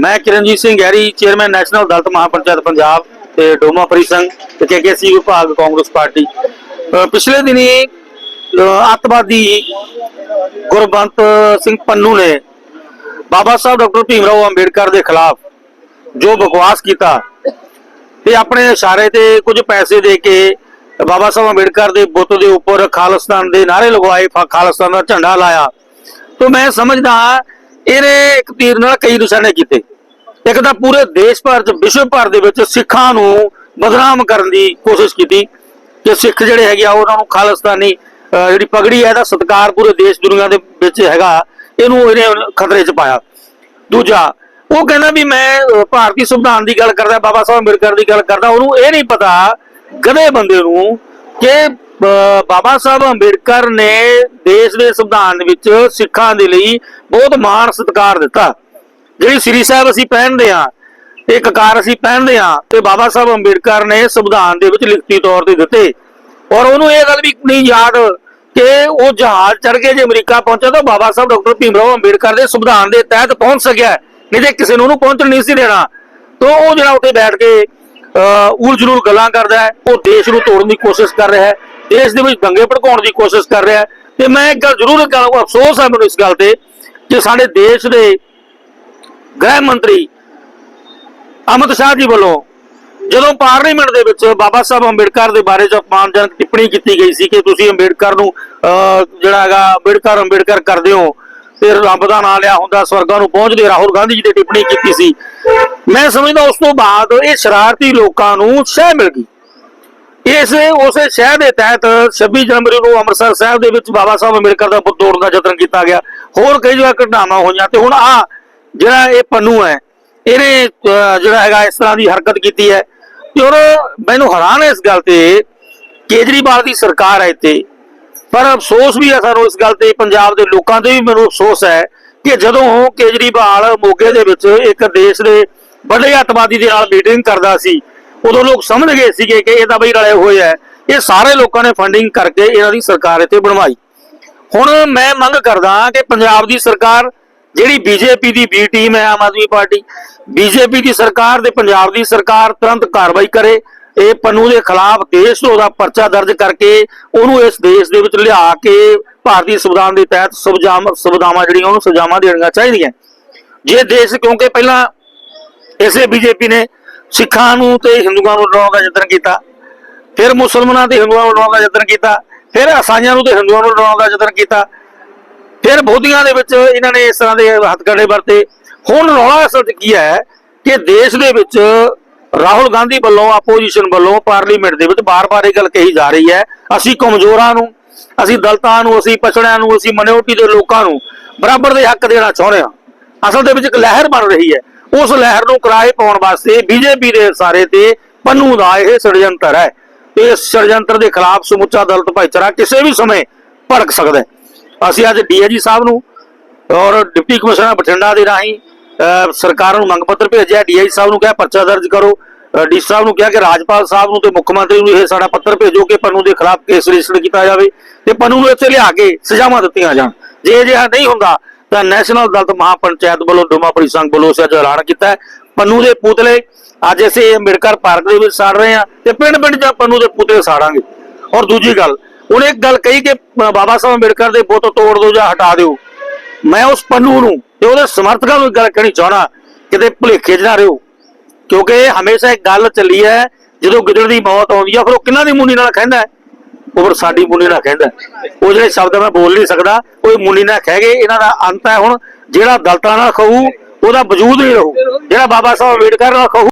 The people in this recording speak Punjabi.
ਮੈਂ Kiranjit Singh Garry chairman national Dalit Mahapanchayat Punjab ਤੇ ਡੋਮਾ ਪਰਿਸੰਘ ਤੇ ਕੇਕੇਸੀ ਵਿਭਾਗ ਕਾਂਗਰਸ ਪਾਰਟੀ। ਪਿਛਲੇ ਦਿਨੀ, ਅਹ ਗੁਰਬੰਤ ਸਿੰਘ ਪੰਨੂ ਨੇ ਬਾਬਾ ਸਾਹਿਬ ਡਾਕਟਰ ਭੀਮ ਰਾਓ ਅੰਬੇਡਕਰ ਦੇ ਖਿਲਾਫ ਜੋ ਬਕਵਾਸ ਕੀਤਾ ਤੇ ਆਪਣੇ ਇਸ਼ਾਰੇ ਤੇ ਕੁਝ ਪੈਸੇ ਦੇ ਕੇ ਬਾਬਾ ਸਾਹਿਬ ਅੰਬੇਡਕਰ ਦੇ ਬੁੱਤ ਦੇ ਉੱਪਰ ਖਾਲਿਸਤਾਨ ਦੇ ਨਾਰੇ ਲਗਵਾਏ ਖਾਲਿਸਤਾਨ ਦਾ ਝੰਡਾ ਲਾਇਆ। ਤੋਂ ਮੈਂ ਸਮਝਦਾ ਹਾਂ ਇਹਨੇ ਇੱਕ ਤੀਰ ਨਾਲ ਕਈ ਨਿਸ਼ਾਨੇ ਕੀਤੇ। ਇੱਕ ਤਾਂ ਪੂਰੇ ਦੇਸ਼ ਭਰ ਚ, ਵਿਸ਼ਵ ਭਰ ਦੇ ਵਿੱਚ ਸਿੱਖਾਂ ਨੂੰ ਬਦਨਾਮ ਕਰਨ ਦੀ ਕੋਸ਼ਿਸ਼ ਕੀਤੀ ਕਿ ਸਿੱਖ ਜਿਹੜੇ ਹੈਗੇ ਆ, ਉਹਨਾਂ ਨੂੰ ਖਾਲਿਸਤਾਨੀ ਜਿਹੜੀ ਪਗੜੀ ਹੈ, ਇਹਦਾ ਸਤਿਕਾਰ ਪੂਰੇ ਦੇਸ਼ ਦੁਨੀਆ ਦੇ ਵਿੱਚ ਹੈਗਾ। ਇਹਨੂੰ ਇਹਨੇ ਖਤਰੇ 'ਚ ਪਾਇਆ। ਦੂਜਾ, ਉਹ ਕਹਿੰਦਾ ਵੀ ਮੈਂ ਭਾਰਤੀ ਸੰਵਿਧਾਨ ਦੀ ਗੱਲ ਕਰਦਾ, ਬਾਬਾ ਸਾਹਿਬ ਅੰਬੇਡਕਰ ਦੀ ਗੱਲ ਕਰਦਾ, ਉਹਨੂੰ ਇਹ ਨਹੀਂ ਪਤਾ, ਗਧੇ ਬੰਦੇ ਨੂੰ ਕਿ ਬਾਬਾ ਸਾਹਿਬ ਅੰਬੇਡਕਰ ਨੇ ਦੇਸ਼ ਦੇ ਸੰਵਿਧਾਨ ਵਿੱਚ ਸਿੱਖਾਂ ਦੇ ਲਈ ਬਹੁਤ ਮਾਣ ਸਤਿਕਾਰ ਦਿੱਤਾ। ਜਿਹੜੀ ਸ੍ਰੀ ਸਾਹਿਬ ਅਸੀਂ ਪਹਿਨਦੇ ਆ ਇਹ ਕਕਾਰ ਅਸੀਂ ਪਹਿਨਦੇ ਆ ਤੇ ਬਾਬਾ ਸਾਹਿਬ ਅੰਬੇਡਕਰ ਨੇ ਸੰਵਿਧਾਨ ਦੇ ਵਿੱਚ ਲਿਖਤੀ ਤੌਰ ਤੇ ਦਿੱਤੇ। ਔਰ ਉਹਨੂੰ ਇਹ ਗੱਲ ਵੀ ਨਹੀਂ ਯਾਦ ਕਿ ਉਹ ਜਹਾਜ਼ ਚੜ ਕੇ ਜੇ ਅਮਰੀਕਾ ਪਹੁੰਚਿਆ ਤਾਂ ਬਾਬਾ ਸਾਹਿਬ ਡਾਕਟਰ ਭੀਮ ਰਾਓ ਅੰਬੇਡਕਰ ਦੇ ਸੰਵਿਧਾਨ ਦੇ ਤਹਿਤ ਪਹੁੰਚ ਸਕਿਆ ਨਹੀਂ ਤੇ ਕਿਸੇ ਨੂੰ ਉਹਨੂੰ ਪਹੁੰਚਣ ਨਹੀਂ ਸੀ ਦੇਣਾ। ਤੋਂ ਉਹ ਜਿਹੜਾ ਉੱਥੇ ਬੈਠ ਕੇ ਉਲ ਜਲੂਲ ਗੱਲਾਂ ਕਰਦਾ ਹੈ, ਉਹ ਦੇਸ਼ ਨੂੰ ਤੋੜਨ ਦੀ ਕੋਸ਼ਿਸ਼ ਕਰ ਰਿਹਾ ਹੈ। ਦੇਸ਼ ਦੇ ਵਿੱਚ ਦੰਗੇ ਭੜਕਾਉਣ ਦੀ ਕੋਸ਼ਿਸ਼ ਕਰ ਰਿਹਾ ਤੇ ਮੈਂ ਇੱਕ ਗੱਲ ਜ਼ਰੂਰ ਇੱਕ ਅਫਸੋਸ ਹੈ ਮੈਨੂੰ ਇਸ ਗੱਲ ਤੇ ਕਿ ਸਾਡੇ ਦੇਸ਼ ਦੇ ਗ੍ਰਹਿ ਮੰਤਰੀ ਅਮਿਤ ਸ਼ਾਹ ਜੀ ਵੱਲੋਂ ਜਦੋਂ ਪਾਰਲੀਮੈਂਟ ਦੇ ਵਿੱਚ ਬਾਬਾ ਸਾਹਿਬ ਅੰਬੇਡਕਰ ਦੇ ਬਾਰੇ ਚ ਅਪਮਾਨਜਨਕ ਟਿੱਪਣੀ ਕੀਤੀ ਗਈ ਸੀ ਕਿ ਤੁਸੀਂ ਅੰਬੇਡਕਰ ਨੂੰ ਅਹ, ਜਿਹੜਾ ਹੈਗਾ ਅੰਬੇਡਕਰ ਅੰਬੇਡਕਰ ਕਰਦੇ ਹੋ ਤੇ ਰੱਬ ਦਾ ਨਾਮ ਲਿਆ ਹੁੰਦਾ ਸਵਰਗਾਂ ਨੂੰ ਪਹੁੰਚਦੇ ਰਾਹੁਲ ਗਾਂਧੀ ਜੀ ਦੀ ਟਿੱਪਣੀ ਕੀਤੀ ਸੀ। ਮੈਂ ਸਮਝਦਾ ਉਸ ਤੋਂ ਬਾਅਦ ਇਹ ਸ਼ਰਾਰਤੀ ਲੋਕਾਂ ਨੂੰ ਸ਼ਹਿ ਮਿਲ ਗਈ। ਇਸ ਉਸੇ ਸ਼ਹਿਰ ਦੇ ਤਹਿਤ 26 ਜਨਵਰੀ ਨੂੰ ਅੰਮ੍ਰਿਤਸਰ ਸਾਹਿਬ ਦੇ ਵਿੱਚ ਬਾਬਾ ਸਾਹਿਬ ਅੰਬੇਡਕਰ ਦਾ ਬੁੱਤ ਤੋੜਨ ਦਾ ਯਤਨ ਕੀਤਾ ਗਿਆ। ਹੋਰ ਕਈ ਜਗ੍ਹਾ ਘਟਨਾਵਾਂ ਹੋਈਆਂ ਤੇ ਹੁਣ ਆ ਜਿਹੜਾ ਇਹ ਪੰਨੂ ਹੈ, ਇਹਨੇ ਜਿਹੜਾ ਹੈਗਾ ਇਸ ਤਰ੍ਹਾਂ ਦੀ ਹਰਕਤ ਕੀਤੀ ਹੈ। ਤੇ ਔਰ ਮੈਨੂੰ ਹੈਰਾਨ ਹੈ ਇਸ ਗੱਲ ਤੇ ਕੇਜਰੀਵਾਲ ਦੀ ਸਰਕਾਰ ਹੈ ਇੱਥੇ। ਪਰ ਅਫਸੋਸ ਵੀ ਹੈ ਸਾਨੂੰ ਇਸ ਗੱਲ ਤੇ, ਪੰਜਾਬ ਦੇ ਲੋਕਾਂ ਤੇ ਵੀ ਮੈਨੂੰ ਅਫਸੋਸ ਹੈ ਕਿ ਜਦੋਂ ਕੇਜਰੀਵਾਲ ਮੋਗੇ ਦੇ ਵਿੱਚ ਇੱਕ ਦੇਸ਼ ਦੇ ਵੱਡੇ ਅੱਤਵਾਦੀ ਦੇ ਨਾਲ ਮੀਟਿੰਗ ਕਰਦਾ ਸੀ ਉਦੋਂ ਲੋਕ ਸਮਝ ਗਏ ਸੀਗੇ ਕਿ ਇਹ ਤਾਂ ਬਈ ਰਲੇ ਹੋਏ ਆ। ਇਹ ਸਾਰੇ ਲੋਕਾਂ ਨੇ ਫੰਡਿੰਗ ਕਰਕੇ ਇਹਨਾਂ ਦੀ ਸਰਕਾਰ ਇੱਥੇ ਬਣਵਾਈ। ਹੁਣ ਮੈਂ ਮੰਗ ਕਰਦਾ ਕਿ ਪੰਜਾਬ ਦੀ ਸਰਕਾਰ, ਜਿਹੜੀ ਬੀਜੇਪੀ ਦੀ ਬੀ ਟੀਮ ਹੈ, ਆਮ ਆਦਮੀ ਪਾਰਟੀ ਬੀਜੇਪੀ ਦੀ ਸਰਕਾਰ ਤੇ ਪੰਜਾਬ ਦੀ ਸਰਕਾਰ ਤੁਰੰਤ ਕਾਰਵਾਈ ਕਰੇ। ਇਹ ਪੰਨੂ ਦੇ ਖਿਲਾਫ ਦੇਸ਼ ਦਾ ਪਰਚਾ ਦਰਜ ਕਰਕੇ ਉਹਨੂੰ ਇਸ ਦੇਸ਼ ਦੇ ਵਿੱਚ ਲਿਆ ਕੇ ਭਾਰਤੀ ਸੰਵਿਧਾਨ ਦੇ ਤਹਿਤ ਸੰਵਿਧਾਨ ਜਿਹੜੀਆਂ ਉਹਨੂੰ ਸਜ਼ਾਵਾਂ ਦੇਣੀਆਂ ਚਾਹੀਦੀਆਂ। ਜੇ ਦੇਸ਼, ਕਿਉਂਕਿ ਪਹਿਲਾਂ ਇਸੇ ਬੀਜੇਪੀ ਨੇ ਸਿੱਖਾਂ ਨੂੰ ਤੇ ਹਿੰਦੂਆਂ ਨੂੰ ਲੜਾਉਣ ਦਾ ਯਤਨ ਕੀਤਾ, ਫਿਰ ਮੁਸਲਮਾਨਾਂ ਤੇ ਹਿੰਦੂਆਂ ਨੂੰ ਲੜਾਉਣ ਦਾ ਯਤਨ ਕੀਤਾ, ਫਿਰ ਈਸਾਈਆਂ ਨੂੰ ਤੇ ਹਿੰਦੂਆਂ ਨੂੰ ਲੜਾਉਣ ਦਾ ਯਤਨ ਕੀਤਾ, ਫਿਰ ਬੋਧੀਆਂ ਦੇ ਵਿੱਚ ਇਹਨਾਂ ਨੇ ਇਸ ਤਰ੍ਹਾਂ ਦੇ ਹੱਥਕੜੇ ਵਰਤੇ। ਹੁਣ ਰੌਲਾ ਅਸਲ 'ਚ ਕੀ ਹੈ ਕਿ ਦੇਸ਼ ਦੇ ਵਿੱਚ ਰਾਹੁਲ ਗਾਂਧੀ ਵੱਲੋਂ ਆਪੋਜੀਸ਼ਨ ਵੱਲੋਂ ਪਾਰਲੀਮੈਂਟ ਦੇ ਵਿੱਚ ਬਾਰ-ਬਾਰ ਇਹ ਗੱਲ ਕਹੀ ਜਾ ਰਹੀ ਹੈ, ਅਸੀਂ ਕਮਜ਼ੋਰਾਂ ਨੂੰ, ਅਸੀਂ ਦਲਤਾਂ ਨੂੰ, ਅਸੀਂ ਪਛੜਿਆਂ ਨੂੰ, ਅਸੀਂ ਮਨੋਰਟੀ ਦੇ ਲੋਕਾਂ ਨੂੰ ਬਰਾਬਰ ਦੇ ਹੱਕ ਦੇਣਾ ਚਾਹੁੰਦੇ ਹਾਂ। ਅਸਲ ਦੇ ਵਿੱਚ ਇੱਕ ਲਹਿਰ ਬਣ ਰਹੀ ਹੈ। ਉਸ ਲਹਿਰ ਨੂੰ ਕਿਰਾਏ ਪਾਉਣ ਵਾਸਤੇ ਬੀਜੇਪੀ ਦੇ ਸਾਰੇ ਤੇ ਪੰਨੂ ਦਾ ਇਹ ષਡਯੰਤਰ ਹੈ। ਇਸ ષਡਯੰਤਰ ਦੇ ਖਿਲਾਫ ਸਮੁੱਚਾ ਦਲਤ ਭਾਈਚਾਰਾ ਕਿਸੇ ਵੀ ਸਮੇਂ ਭੜਕ ਸਕਦਾ ਹੈ। ਅਸੀਂ ਅੱਜ ਡੀਏਜੀ ਸਾਹਿਬ ਨੂੰ ਔਰ ਡਿਪਟੀ ਕਮਿਸ਼ਨਰ ਬਠਿੰਡਾ ਦੇ ਰਾਹੀਂ ਸਰਕਾਰ ਨੂੰ ਮੰਗ ਪੱਤਰ ਭੇਜਿਆ। ਡੀਆਈ ਸਾਹਿਬ ਨੂੰ ਕਿਹਾ, ਪਰਚਾ ਦਰਜ ਕਰੋ। ਡੀ ਸਾਹਿਬ ਨੂੰ ਕਿਹਾ ਕਿ ਰਾਜਪਾਲ ਸਾਹਿਬ ਨੂੰ ਤੇ ਮੁੱਖ ਮੰਤਰੀ ਨੂੰ ਇਹ ਸਾਡਾ ਪੱਤਰ ਭੇਜੋ ਕਿ ਪੰਨੂ ਦੇ ਖਿਲਾਫ ਕੇਸ ਰਜਿਸਟਰ ਕੀਤਾ ਜਾਵੇ ਤੇ ਪੰਨੂ ਨੂੰ ਇੱਥੇ ਲਿਆ ਕੇ ਸਜ਼ਾਵਾਂ ਦਿੱਤੀਆਂ ਜਾਣ। ਜੇ ਅਜਿਹਾ ਨਹੀਂ ਹੁੰਦਾ ਤਾਂ ਨੈਸ਼ਨਲ ਦਲਤ ਮਹਾਪੰਚਾਇਤ ਵੱਲੋਂ ਡੋਮਾ ਸੰਘ ਵੱਲੋਂ ਇਸ ਦਾ ਐਲਾਨ ਕੀਤਾ ਹੈ। ਪੰਨੂ ਦੇ ਪੁਤਲੇ ਅੱਜ ਅਸੀਂ ਅੰਬੇਡਕਰ ਪਾਰਕ ਦੇ ਵਿੱਚ ਸਾੜ ਰਹੇ ਹਾਂ ਤੇ ਪਿੰਡ ਪਿੰਡ 'ਚ ਪੰਨੂ ਦੇ ਪੁਤਲੇ ਸਾੜਾਂਗੇ। ਔਰ ਦੂਜੀ ਗੱਲ ਉਹਨੇ ਇੱਕ ਗੱਲ ਕਹੀ ਕਿ ਬਾਬਾ ਸਾਹਿਬ ਅੰਬੇਡਕਰ ਦੇ ਬੁੱਤ ਤੋੜ ਦਿਓ ਜਾਂ ਹਟਾ ਦਿਓ। ਮੈਂ ਉਸ ਪੰਨੂ ਨੂੰ ਤੇ ਉਹਦੇ ਸਮਰਥਕਾਂ ਨੂੰ ਇੱਕ ਗੱਲ ਕਹਿਣੀ ਚਾਹਣਾ ਕਿਤੇ ਭੁਲੇਖੇ 'ਚ ਨਾ ਰਹੋ। ਕਿਉਂਕਿ ਹਮੇਸ਼ਾ ਇੱਕ ਗੱਲ ਚੱਲੀ ਹੈ, ਜਦੋਂ ਗਿੱਦੜ ਦੀ ਮੌਤ ਆਉਂਦੀ ਹੈ, ਫਿਰ ਉਹ ਕਿਹਨਾਂ ਦੀ ਮੁੰਨੀ ਨਾਲ ਕਹਿੰਦਾ ਹੈ? ਉਹ ਫਿਰ ਸਾਡੀ ਮੁੰਨੀ ਨਾਲ ਕਹਿੰਦਾ। ਉਹ ਜਿਹੜੇ ਸ਼ਬਦ ਮੈਂ ਬੋਲ ਨਹੀਂ ਸਕਦਾ, ਉਹ ਇਹ ਮੁੰਨੀ ਨਾਲ ਕਹਿ ਗਏ, ਇਹਨਾਂ ਦਾ ਅੰਤ ਹੈ ਹੁਣ। ਜਿਹੜਾ ਦਲਤਾਂ ਨਾਲ ਖਾਊ ਉਹਦਾ ਵਜੂਦ ਨਹੀਂ ਰਹੂ। ਜਿਹੜਾ ਬਾਬਾ ਸਾਹਿਬ ਅੰਬੇਡਕਰ ਨਾਲ ਖਾਊ